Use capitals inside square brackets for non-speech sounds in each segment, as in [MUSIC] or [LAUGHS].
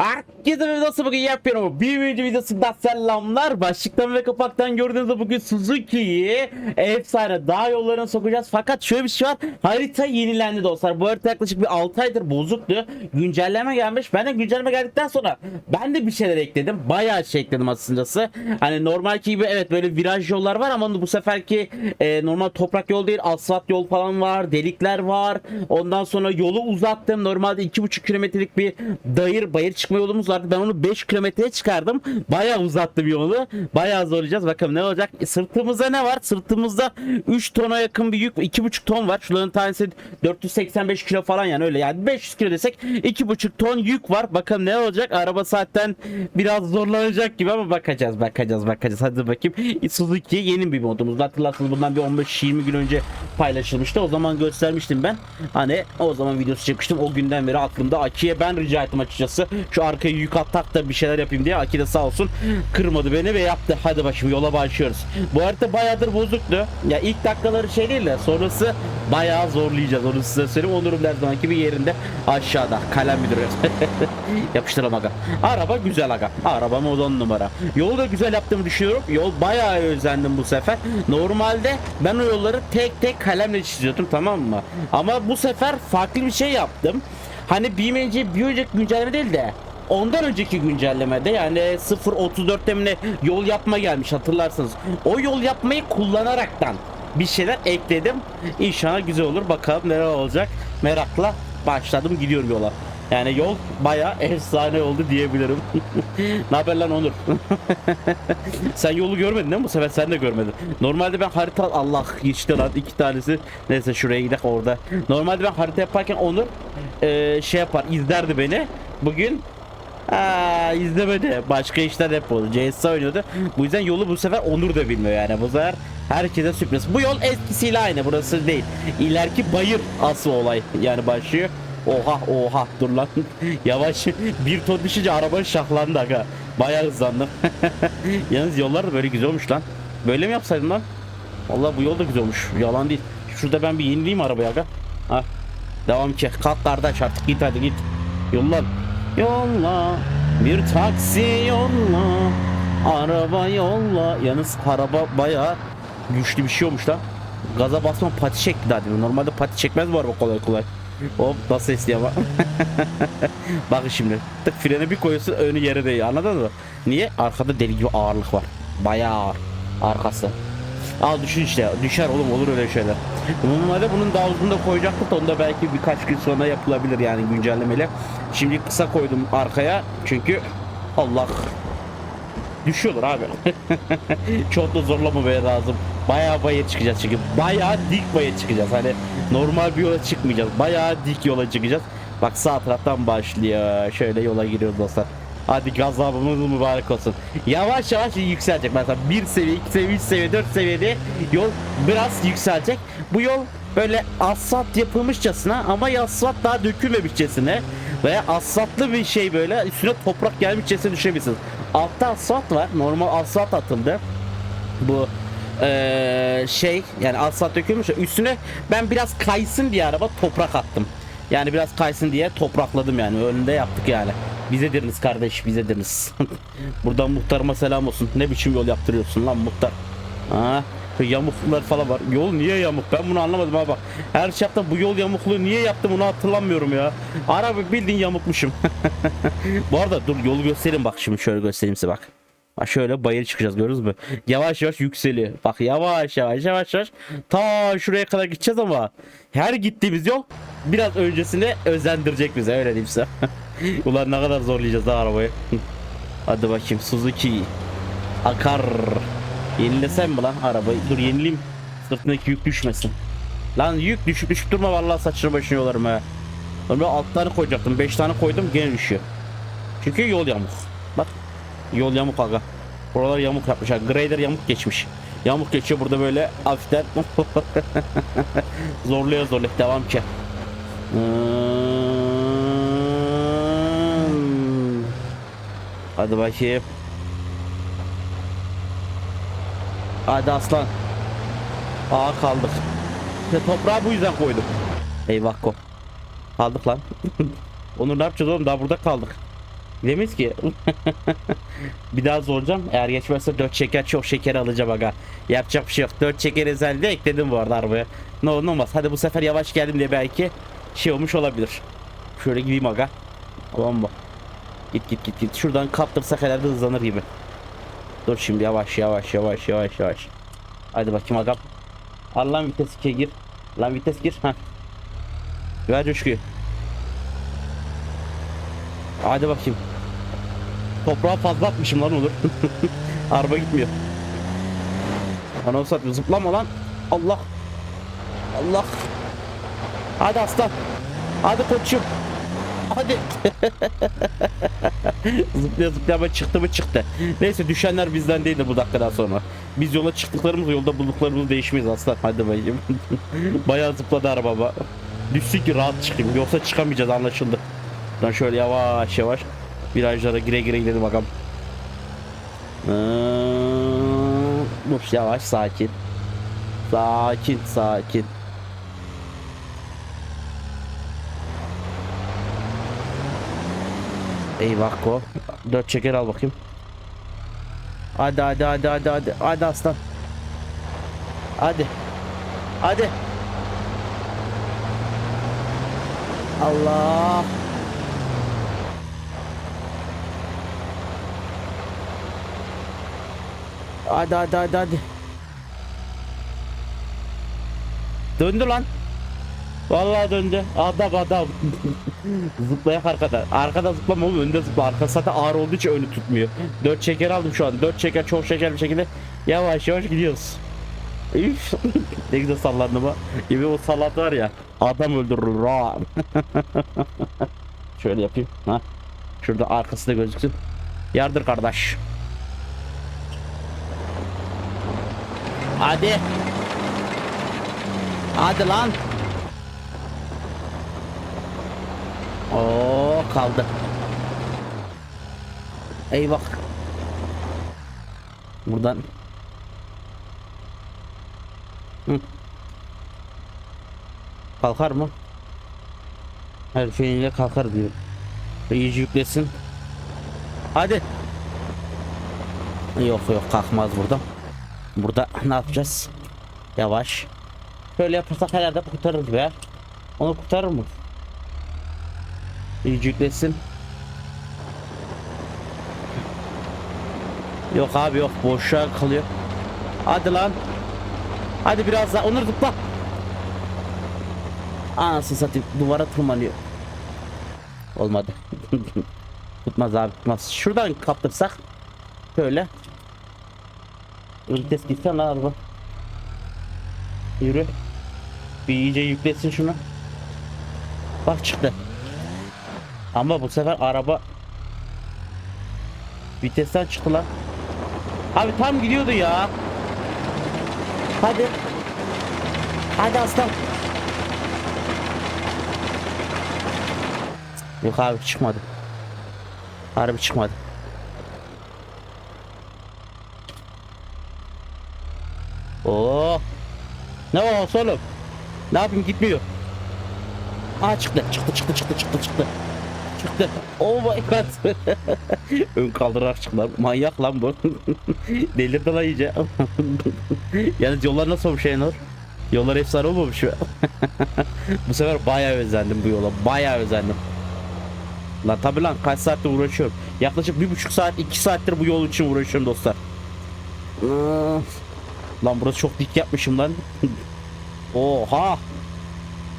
Herkese nasıl bugün yapıyorum. Bir video videosundan selamlar. Başlıktan ve kapaktan gördüğünüz gibi bugün Suzuki'yi efsane dağ yollarına sokacağız. Fakat şöyle bir şey var. Harita yenilendi dostlar. Bu harita yaklaşık bir 6 aydır bozuktu. Güncelleme gelmiş. Ben de güncelleme geldikten sonra ben de bir şeyler ekledim. Bayağı şey ekledim aslında. Hani normal gibi evet böyle viraj yollar var ama bu seferki e, normal toprak yol değil asfalt yol falan var. Delikler var. Ondan sonra yolu uzattım. Normalde 2,5 kilometrelik bir dayır bayır çıkma yolumuz vardı. Ben onu 5 kilometreye çıkardım. Bayağı uzattım yolu. Bayağı zorlayacağız. Bakalım ne olacak. Sırtımızda ne var? Sırtımızda 3 tona yakın bir yük. 2,5 ton var. Şuların tanesi 485 kilo falan yani öyle. Yani 500 kilo desek 2,5 ton yük var. Bakalım ne olacak? Araba zaten biraz zorlanacak gibi ama bakacağız bakacağız bakacağız. Hadi bakayım. Suzuki yeni bir modumuz. Hatırlarsınız bundan bir 15-20 gün önce paylaşılmıştı. O zaman göstermiştim ben. Hani o zaman videosu çekmiştim. O günden beri aklımda. Aki'ye ben rica ettim açıkçası. Şu arkaya yük attak da bir şeyler yapayım diye. Aki de sağ olsun kırmadı beni ve yaptı. Hadi başım yola başlıyoruz. Bu harita bayağıdır bozuktu. Ya ilk dakikaları şey değil de sonrası bayağı zorlayacağız. Onu size söyleyeyim. Onur'un her zamanki bir yerinde aşağıda. Kalem müdürü. [LAUGHS] Yapıştıralım aga. Araba güzel aga. Araba modon numara. Yolu da güzel yaptığımı düşünüyorum. Yol bayağı özendim bu sefer. Normalde ben o yolları tek tek kalemle çiziyordum tamam mı? Ama bu sefer farklı bir şey yaptım. Hani BMC bir önceki güncelleme değil de ondan önceki güncellemede yani 0.34'te mi yol yapma gelmiş hatırlarsınız. O yol yapmayı kullanaraktan bir şeyler ekledim. İnşallah güzel olur. Bakalım neler olacak. Merakla başladım gidiyorum yola. Yani yol baya efsane oldu diyebilirim. [LAUGHS] ne haber lan Onur? sen yolu görmedin değil mi? Bu sefer sen de görmedin. Normalde ben harita Allah geçti lan iki tanesi. Neyse şuraya gidelim orada. Normalde ben harita yaparken Onur eee, şey yapar izlerdi beni. Bugün Aa, izlemedi. Başka işler hep oldu. CS oynuyordu. Bu yüzden yolu bu sefer Onur da bilmiyor yani. Bu sefer herkese sürpriz. Bu yol eskisiyle aynı. Burası değil. İleriki bayır asıl olay yani başlıyor. Oha oha dur lan. Yavaş. Bir ton düşünce araba şahlandı aga. Bayağı hızlandım. [LAUGHS] Yalnız yollar da böyle güzel olmuş lan. Böyle mi yapsaydım lan? Vallahi bu yol da güzel olmuş. Yalan değil. Şurada ben bir yenileyim arabayı aga. Ha. Devam ki. Kalk kardeş artık git hadi git. Yollan. Yolla. Bir taksi yolla. Araba yolla. Yalnız araba bayağı güçlü bir şey olmuş lan. Gaza basma pati çekti demin. Normalde pati çekmez bu araba kolay kolay. Hop nasıl sesli ama. [LAUGHS] Bak şimdi. Tık frene bir koyuyorsun önü yere değiyor anladın mı? Niye? Arkada deli gibi ağırlık var. Bayağı ağır. Arkası. Al düşün işte. Düşer oğlum olur öyle şeyler. Normalde bunun daha uzun da koyacaktık da onda belki birkaç gün sonra yapılabilir yani güncellemeyle. Şimdi kısa koydum arkaya çünkü Allah düşüyorlar abi. [LAUGHS] Çok da zorlamamaya lazım. Bayağı bayır çıkacağız çünkü. Bayağı dik bayır çıkacağız. Hani normal bir yola çıkmayacağız. Bayağı dik yola çıkacağız. Bak sağ taraftan başlıyor. Şöyle yola giriyoruz dostlar. Hadi gazabımız mübarek olsun. Yavaş yavaş yükselecek. Mesela bir seviye, iki seviye, üç seviye, dört seviyede yol biraz yükselecek. Bu yol böyle asfalt yapılmışçasına ama asfalt daha dökülmemişçesine veya asfaltlı bir şey böyle üstüne toprak gelmişçesine düşebilirsiniz. Altta asfalt var. Normal asfalt atıldı. Bu eee, şey yani asfalt dökülmüş üstüne ben biraz kaysın diye araba toprak attım. Yani biraz kaysın diye toprakladım yani önünde yaptık yani. Bize diriniz kardeş bize diriniz. [LAUGHS] Buradan muhtarıma selam olsun. Ne biçim yol yaptırıyorsun lan muhtar. Ha? Yamuklar falan var. Yol niye yamuk? Ben bunu anlamadım ha bak. Her şey yaptım bu yol yamukluğu niye yaptım onu hatırlamıyorum ya. Araba bildiğin yamukmuşum. [LAUGHS] bu arada dur yolu göstereyim bak şimdi şöyle göstereyim size bak. Bak şöyle bayır çıkacağız görürüz mü? Yavaş yavaş yükseliyor. Bak yavaş yavaş yavaş yavaş. Ta şuraya kadar gideceğiz ama her gittiğimiz yol biraz öncesine özendirecek bize öyle diyeyim size. [LAUGHS] Ulan ne kadar zorlayacağız ha arabayı. Hadi bakayım Suzuki. Akar. Yenilesem mi lan arabayı? Dur yenileyim. Sırtındaki yük düşmesin. Lan yük düşüp düşüp durma vallahi saçını başını yolarım ha. Ben 6 tane koyacaktım. 5 tane koydum gene düşüyor. Çünkü yol yamuk. Bak. Yol yamuk aga. Buralar yamuk yapmışlar. Grader yamuk geçmiş. Yamuk geçiyor burada böyle hafiften. [LAUGHS] zorluyor zorluyor. Devam ki. Hmm. Hadi bakayım. Hadi aslan. Aa kaldık. İşte toprağı bu yüzden koydum. Eyvah ko. Kaldık lan. [LAUGHS] Onur ne yapacağız oğlum daha burada kaldık. Gidemeyiz ki. [LAUGHS] bir daha zorlayacağım. Eğer geçmezse 4 şeker çok şeker alacağım aga. Yapacak bir şey yok. 4 şeker özelliği ekledim bu arada arabaya. Ne olur olmaz. Hadi bu sefer yavaş geldim diye belki şey olmuş olabilir. Şöyle gideyim aga. Tamam mı? Git git git git. Şuradan kaptırsak herhalde hızlanır gibi. Dur şimdi yavaş yavaş yavaş yavaş yavaş. Hadi bakayım agam. Al lan vites 2'ye gir. Lan vites gir. Heh. Ver coşkuyu. Hadi bakayım. Toprağa fazla atmışım lan olur. [LAUGHS] Araba gitmiyor. Ana satıyor. Zıplama lan. Allah. Allah. Hadi aslan. Hadi koçum. Hadi. [LAUGHS] zıplaya zıplaya ama çıktı mı çıktı. Neyse düşenler bizden değildir bu dakikadan sonra. Biz yola çıktıklarımız yolda bulduklarımız değişmeyiz aslan. Hadi bakayım. [LAUGHS] Bayağı zıpladı arabama. Düşsün ki rahat çıkayım. Yoksa çıkamayacağız anlaşıldı. Ben şöyle yavaş yavaş virajlara gire gire gidelim bakalım. Ee, yavaş sakin. Sakin sakin. Eyvah ko. Dört çeker al bakayım. Hadi hadi hadi hadi hadi. Hadi aslan. Hadi. Hadi. Allah. Hadi hadi hadi hadi. Döndü lan. Vallahi döndü. Adam adam. [LAUGHS] Zıplayak arkada. Arkada zıplama oğlum önde zıpla. Arkası zaten ağır olduğu için önü tutmuyor. 4 şeker aldım şu an. 4 şeker çok şeker bir şekilde yavaş yavaş gidiyoruz. Üf. [LAUGHS] ne güzel sallandım ha. Gibi o sallat var ya. Adam öldürür. [LAUGHS] Şöyle yapayım. Ha. Şurada arkası da gözüksün. Yardır kardeş. Hadi. Hadi lan. Oo kaldı. Eyvah. Buradan. Hı. Kalkar mı? Her şeyiyle kalkar diyor. İyice yüklesin. Hadi. Yok yok kalkmaz burada. Burada ne yapacağız? Yavaş. Şöyle yaparsak herhalde kurtarırız be. Onu kurtarır mı? Yüklesin. Yok abi yok boşluğa kalıyor. Hadi lan. Hadi biraz daha onur zıpla. Anasını satayım duvara tırmanıyor. Olmadı. [LAUGHS] tutmaz abi tutmaz. Şuradan kaptırsak. Şöyle. Vites gitsen lan araba. Yürü. Bir iyice yüklesin şunu. Bak çıktı. Ama bu sefer araba vitesten çıktı lan. Abi tam gidiyordu ya. Hadi. Hadi aslan. Yok abi çıkmadı. Harbi çıkmadı. Oo. Ne o oğlum? Ne yapayım gitmiyor. Aa çıktı çıktı çıktı çıktı çıktı çıktı. Çıktı. Oh my god. [LAUGHS] Ön kaldırarak çıktı. lan. Manyak lan bu. [LAUGHS] Delirdi lan iyice. [LAUGHS] Yalnız yollar nasıl olmuş Enor? Yollar efsane olmamış mı? bu sefer bayağı özendim bu yola. Bayağı özendim. Lan tabi lan kaç saattir uğraşıyorum. Yaklaşık bir buçuk saat iki saattir bu yol için uğraşıyorum dostlar. Lan burası çok dik yapmışım lan. Oha.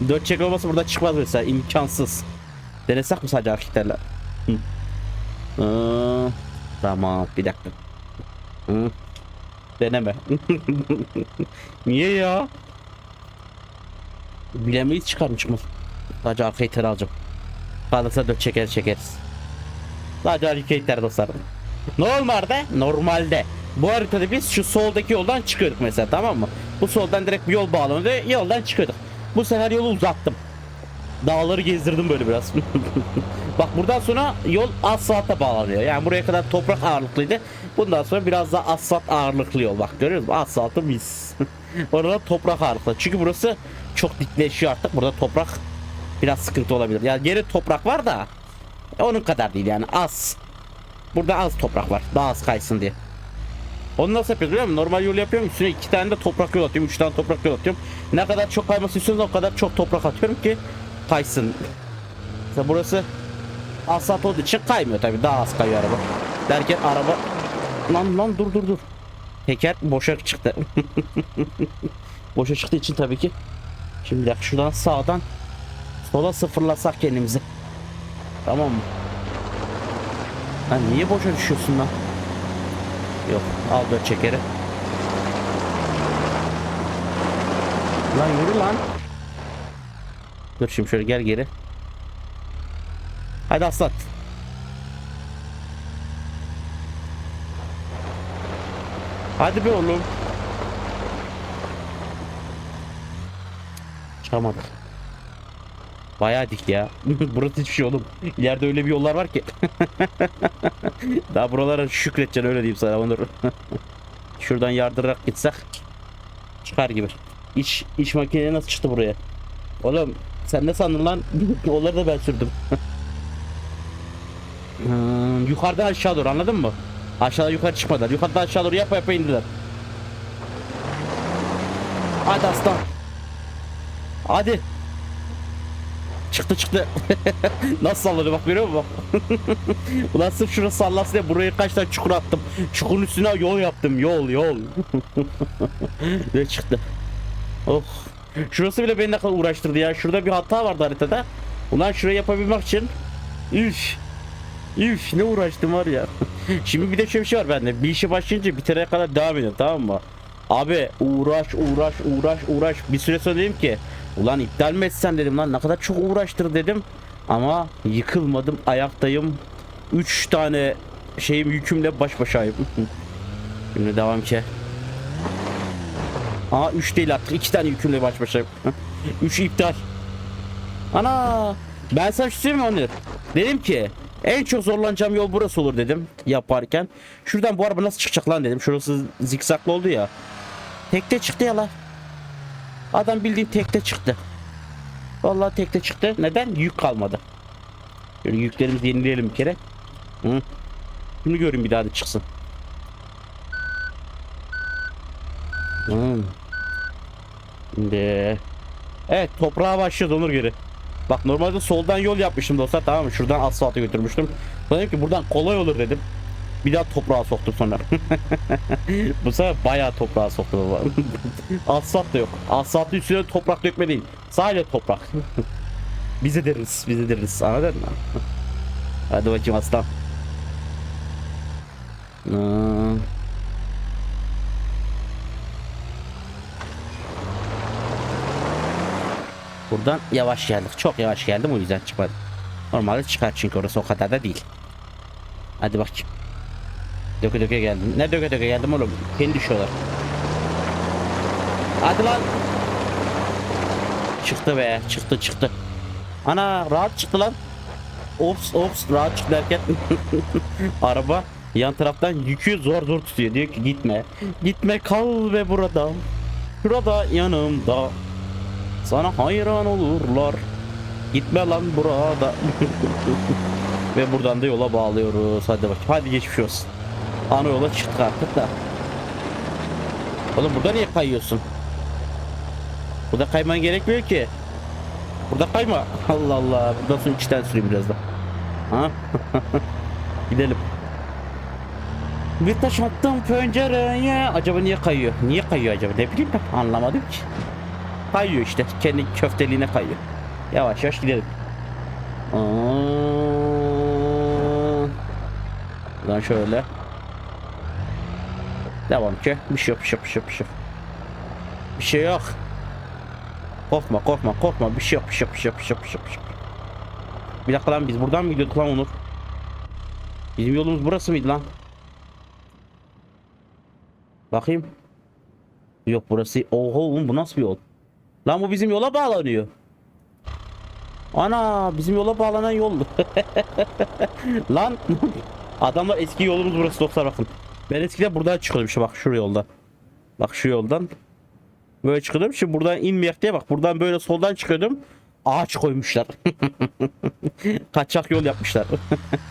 Dört çek olmasa burada çıkmaz mesela imkansız. Denesek mi sadece arkitlerle? Hı. Iıı, Tamam bir dakika. Hı. Deneme. [LAUGHS] Niye ya? Bilemeyiz çıkar mı. Sadece arka iteri alacağım. Kalırsa dört çeker çekeriz. Sadece arka iter dostlar. Normalde, normalde bu haritada biz şu soldaki yoldan çıkıyorduk mesela tamam mı? Bu soldan direkt bir yol bağlanıyordu yoldan çıkıyorduk. Bu sefer yolu uzattım. Dağları gezdirdim böyle biraz. [LAUGHS] Bak buradan sonra yol asfalta bağlanıyor. Yani buraya kadar toprak ağırlıklıydı. Bundan sonra biraz daha asfalt ağırlıklı yol. Bak görüyor musun? Asfaltı mis. [LAUGHS] Orada toprak ağırlıklı. Çünkü burası çok dikleşiyor artık. Burada toprak biraz sıkıntı olabilir. Yani geri toprak var da onun kadar değil yani az. Burada az toprak var. Daha az kaysın diye. Onu nasıl yapıyoruz biliyor musun? Normal yol yapıyorum. Üstüne iki tane de toprak yol atıyorum. Üç tane toprak yol atıyorum. Ne kadar çok kayması istiyorsanız o kadar çok toprak atıyorum ki kaysın. Mesela burası asfalt olduğu için kaymıyor tabii. Daha az kayıyor araba. Derken araba... Lan lan dur dur dur. Teker boşa çıktı. [LAUGHS] boşa çıktığı için tabii ki. Şimdi şuradan sağdan sola sıfırlasak kendimizi. Tamam mı? Lan niye boşa düşüyorsun lan? Yok al böyle çekeri. Lan yürü lan. Dur şimdi şöyle gel geri. Hadi aslan. Hadi be oğlum. Çıkamadık. Bayağı dik ya. [LAUGHS] Burası hiçbir şey oğlum. İleride öyle bir yollar var ki. [LAUGHS] Daha buralara şükredeceksin öyle diyeyim sana Onur. [LAUGHS] Şuradan yardırarak gitsek çıkar gibi. İç, iç makine nasıl çıktı buraya? Oğlum sen ne sandın lan? [LAUGHS] Onları da ben sürdüm. [LAUGHS] Hmm, yukarıdan aşağı doğru anladın mı? Aşağıdan yukarı çıkmadılar. Yukarıdan aşağı doğru yapa yapa indiler. Hadi aslan. Hadi. Çıktı çıktı. [LAUGHS] Nasıl salladı bak görüyor musun? Ulan sırf şurası sallasın diye buraya kaç tane çukur attım. Çukurun üstüne yol yaptım. Yol yol. Ve çıktı. Oh. Şurası bile beni ne kadar uğraştırdı ya. Şurada bir hata vardı haritada. Ulan şurayı yapabilmek için. Üf. Üf ne uğraştım var ya. [LAUGHS] Şimdi bir de şöyle bir şey var bende. Bir işe başlayınca bitirene kadar devam ediyor tamam mı? Abi uğraş uğraş uğraş uğraş. Bir süre sonra dedim ki ulan iptal mi etsem dedim lan ne kadar çok uğraştır dedim. Ama yıkılmadım ayaktayım. 3 tane şeyim yükümle baş başayım. [LAUGHS] Şimdi devam ki. Aa 3 değil artık 2 tane yükümle baş başayım. 3 iptal. Ana ben sana şu söyleyeyim mi Onur? Dedim ki en çok zorlanacağım yol burası olur dedim yaparken. Şuradan bu araba nasıl çıkacak lan dedim. Şurası zikzaklı oldu ya. Tekte çıktı ya lan. Adam bildiğin tekte çıktı. Vallahi tekte çıktı. Neden? Yük kalmadı. Şöyle yüklerimizi yenileyelim bir kere. Hı. Bunu görün bir daha da çıksın. Hı. Şimdi. Evet toprağa başlıyoruz Onur geri. Bak normalde soldan yol yapmıştım dostlar tamam mı? Şuradan asfalta götürmüştüm. Dedim ki buradan kolay olur dedim. Bir daha toprağa soktum sonra. [LAUGHS] Bu sefer bayağı toprağa soktum baba. [LAUGHS] Asfalt da yok. Asfaltın üstüne toprak dökme değil. Sadece toprak. [LAUGHS] bize deriz, bize deriz. Anladın mı? Hadi bakayım aslan. Hmm. Buradan yavaş geldik. Çok yavaş geldim o yüzden çıkmadım. Normalde çıkar çünkü orası o kadar da değil. Hadi bakayım. Döke döke geldim. Ne döke döke geldim oğlum? Kendi düşüyorlar. Hadi lan. Çıktı be. Çıktı çıktı. Ana rahat çıktı lan. Ops ops rahat çıktı derken. [LAUGHS] Araba yan taraftan yükü zor zor tutuyor. Diyor ki gitme. Gitme kal ve burada. Şurada yanımda. Sana hayran olurlar. Gitme lan burada. [LAUGHS] Ve buradan da yola bağlıyoruz. Hadi bakayım. Hadi geçmiş olsun. Ana yola çıktık artık da. Oğlum burada niye kayıyorsun? Burada kayman gerekmiyor ki. Burada kayma. [LAUGHS] Allah Allah. Buradan sonra içten süreyim biraz da. Ha? [LAUGHS] Gidelim. Bir taş attım pencereye. Acaba niye kayıyor? Niye kayıyor acaba? Ne bileyim ben. Anlamadım ki. Kayıyor işte. Kendi köfteliğine kayıyor. Yavaş yavaş gidelim. Aa. Lan şöyle. Devam ki. Bir şey yok, bir şey yok, bir şey yok, bir şey yok. Bir şey yok. Korkma, korkma, korkma. Bir şey yok, bir şey yok, bir şey yok, bir şey yok, bir şey yok, bir şey yok. Bir dakika lan biz buradan mı gidiyorduk lan Onur? Bizim yolumuz burası mıydı lan? Bakayım. Yok burası. Oho oğlum bu nasıl bir yol? Lan bu bizim yola bağlanıyor. Ana bizim yola bağlanan yol. [LAUGHS] Lan adamlar eski yolumuz burası dostlar bakın. Ben eskiden buradan çıkıyordum işte bak şu yoldan. Bak şu yoldan. Böyle çıkıyordum. Şimdi buradan inmeyek diye bak. Buradan böyle soldan çıkıyordum. ağaç koymuşlar. [LAUGHS] Kaçak yol yapmışlar.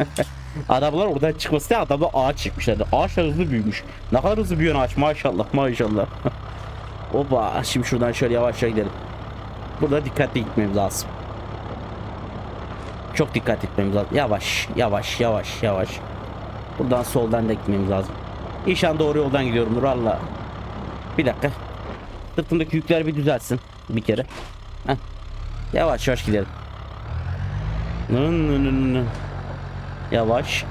[LAUGHS] Arabalar oradan çıkması diye adamda ağaç çıkmışlar. Ağaç da hızlı büyümüş. Ne kadar hızlı büyüyen ağaç maşallah maşallah. Oba şimdi şuradan şöyle yavaşça gidelim. Burada dikkatli gitmemiz lazım. Çok dikkat etmemiz lazım. Yavaş yavaş yavaş yavaş. Buradan soldan da gitmemiz lazım. İnşallah doğru yoldan gidiyorumdur Allah. Bir dakika. Sırtımdaki yükler bir düzelsin bir kere. Heh. Yavaş yavaş gidelim. Nın nın nın nın. Yavaş.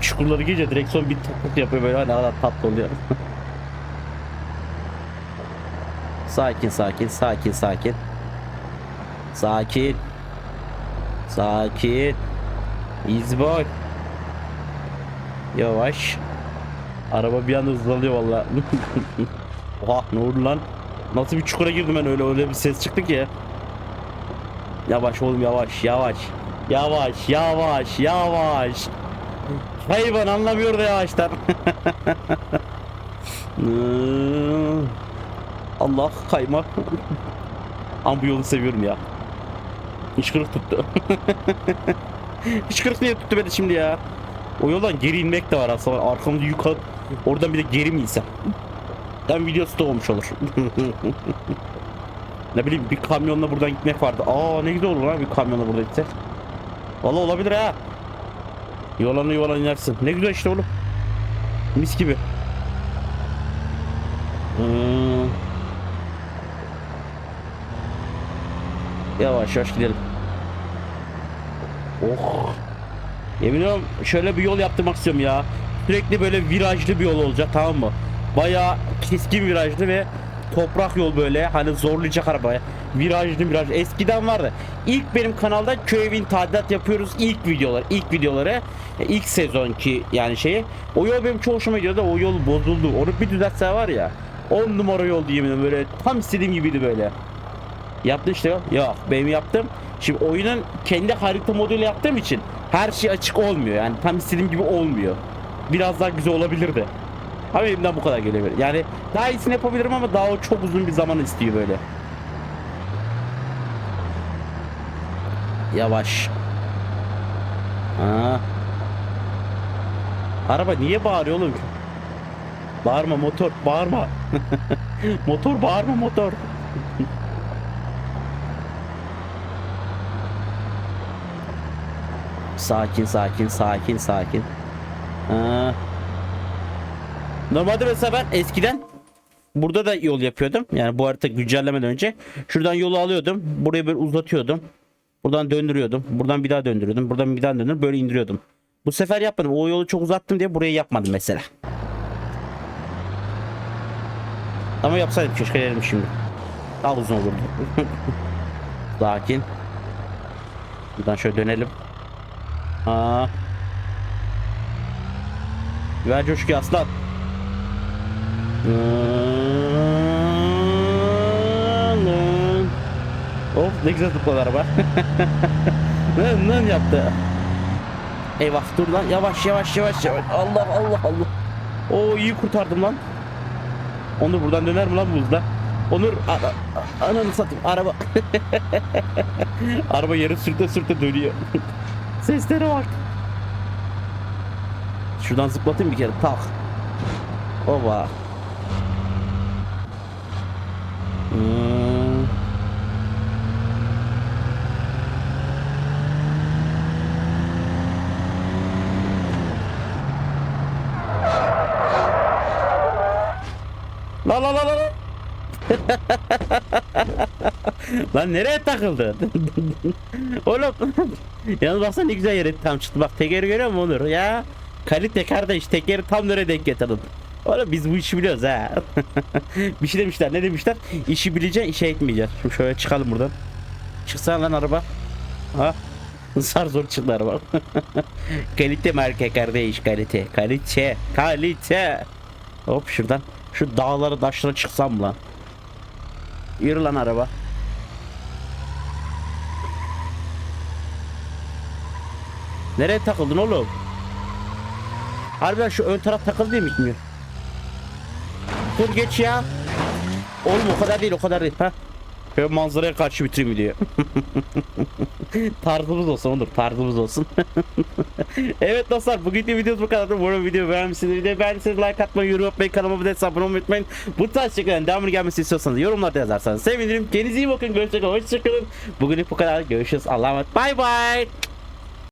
Çukurları gece direksiyon bir topuk yapıyor böyle ne kadar tatlı oluyor. [LAUGHS] sakin sakin sakin sakin. Sakin. Sakin. Boy. Yavaş. Araba bir anda hızlanıyor valla. [LAUGHS] Oha ne oldu lan? Nasıl bir çukura girdim ben öyle öyle bir ses çıktı ki. Yavaş oğlum yavaş yavaş. Yavaş yavaş yavaş. Hayvan anlamıyor da yavaştan. [LAUGHS] Allah kaymak. Ama bu yolu seviyorum ya. Hıçkırık tuttu. [LAUGHS] Hıçkırık niye tuttu beni şimdi ya? O yoldan geri inmek de var aslında. Arkamda yukarı. Oradan bir de geri mi insem? Hem videosu da olmuş olur. [LAUGHS] ne bileyim bir kamyonla buradan gitmek vardı. Aa ne güzel olur lan bir kamyonla burada gitsek. Valla olabilir ha. Yolanı yolan inersin. Ne güzel işte oğlum. Mis gibi. Hmm. Yavaş yavaş gidelim. Oh. Yemin ediyorum şöyle bir yol yaptırmak istiyorum ya. Sürekli böyle virajlı bir yol olacak tamam mı? Bayağı keskin virajlı ve toprak yol böyle hani zorlayacak arabaya. Virajlı viraj. Eskiden vardı. İlk benim kanalda köy evin tadilat yapıyoruz ilk videolar. ilk videoları e, ilk sezonki yani şeyi. O yol benim çok hoşuma gidiyordu. O yol bozuldu. Onu bir düzeltse var ya. 10 numara yol diyeyim böyle tam istediğim gibiydi böyle. Yaptın işte yok. Yok benim yaptım. Şimdi oyunun kendi harita modeli yaptığım için her şey açık olmuyor. Yani tam istediğim gibi olmuyor. Biraz daha güzel olabilirdi. Ama elimden bu kadar gelebilir. Yani daha iyisini yapabilirim ama daha o çok uzun bir zaman istiyor böyle. Yavaş. Ha. Araba niye bağırıyor oğlum? Bağırma motor, bağırma. [LAUGHS] motor bağırma motor. Sakin sakin sakin sakin. Ha. Normalde mesela ben eskiden burada da yol yapıyordum. Yani bu harita güncellemeden önce. Şuradan yolu alıyordum. Burayı böyle uzatıyordum. Buradan döndürüyordum. Buradan bir daha döndürüyordum. Buradan bir daha döndürüyordum. Böyle indiriyordum. Bu sefer yapmadım. O yolu çok uzattım diye burayı yapmadım mesela. Ama yapsaydım keşke derim şimdi. Daha uzun olurdu. [LAUGHS] Sakin. Buradan şöyle dönelim. Aa. Ver coşku aslan. Of ne güzel zıpladı araba. [LAUGHS] Nın nın yaptı. Eyvah dur lan yavaş yavaş yavaş yavaş. Allah Allah Allah. Oo iyi kurtardım lan. Onur buradan döner mi lan bu hızla? Onur a- a- ananı satayım araba. [LAUGHS] araba yarı sürte sürte dönüyor. [LAUGHS] Seslere bak. Şuradan zıplatayım bir kere tak. Oba. Hmm. La la la la. [LAUGHS] la. [LAUGHS] Lan nereye takıldı? [LAUGHS] Oğlum. [LAUGHS] Yalnız baksana ne güzel yere tam çıktı. Bak tekeri görüyor musun Onur? Ya. Kalite kardeş tekeri tam nereye denk getirdin? Oğlum biz bu işi biliyoruz ha. bir şey demişler. Ne demişler? İşi bileceksin, işe etmeyeceksin. Şimdi şöyle çıkalım buradan. Çıksana lan araba. Ha? Zar zor çıktı araba. kalite marka kardeş kalite. Kalite. Kalite. Hop şuradan. Şu dağlara taşlara çıksam lan. Yürü lan araba. Nereye takıldın oğlum? Harbiden şu ön taraf takıldı değil mi? Dur geç ya. Oğlum o kadar değil o kadar değil. Ha? Şöyle manzaraya karşı bitireyim videoyu. [LAUGHS] tarzımız olsun olur tarzımız olsun. [LAUGHS] evet dostlar bugünkü videomuz bu kadar. Umarım video beğenmişsiniz. Videoyu beğendiyseniz like atmayı, yorum yapmayı, kanalıma bir de abone olmayı unutmayın. Bu tarz şakaların devamını gelmesini istiyorsanız yorumlarda yazarsanız sevinirim. Kendinize iyi bakın. Görüşürüz. Hoşçakalın. Bugünlük bu kadar. Görüşürüz. Allah'a emanet. Bay bay.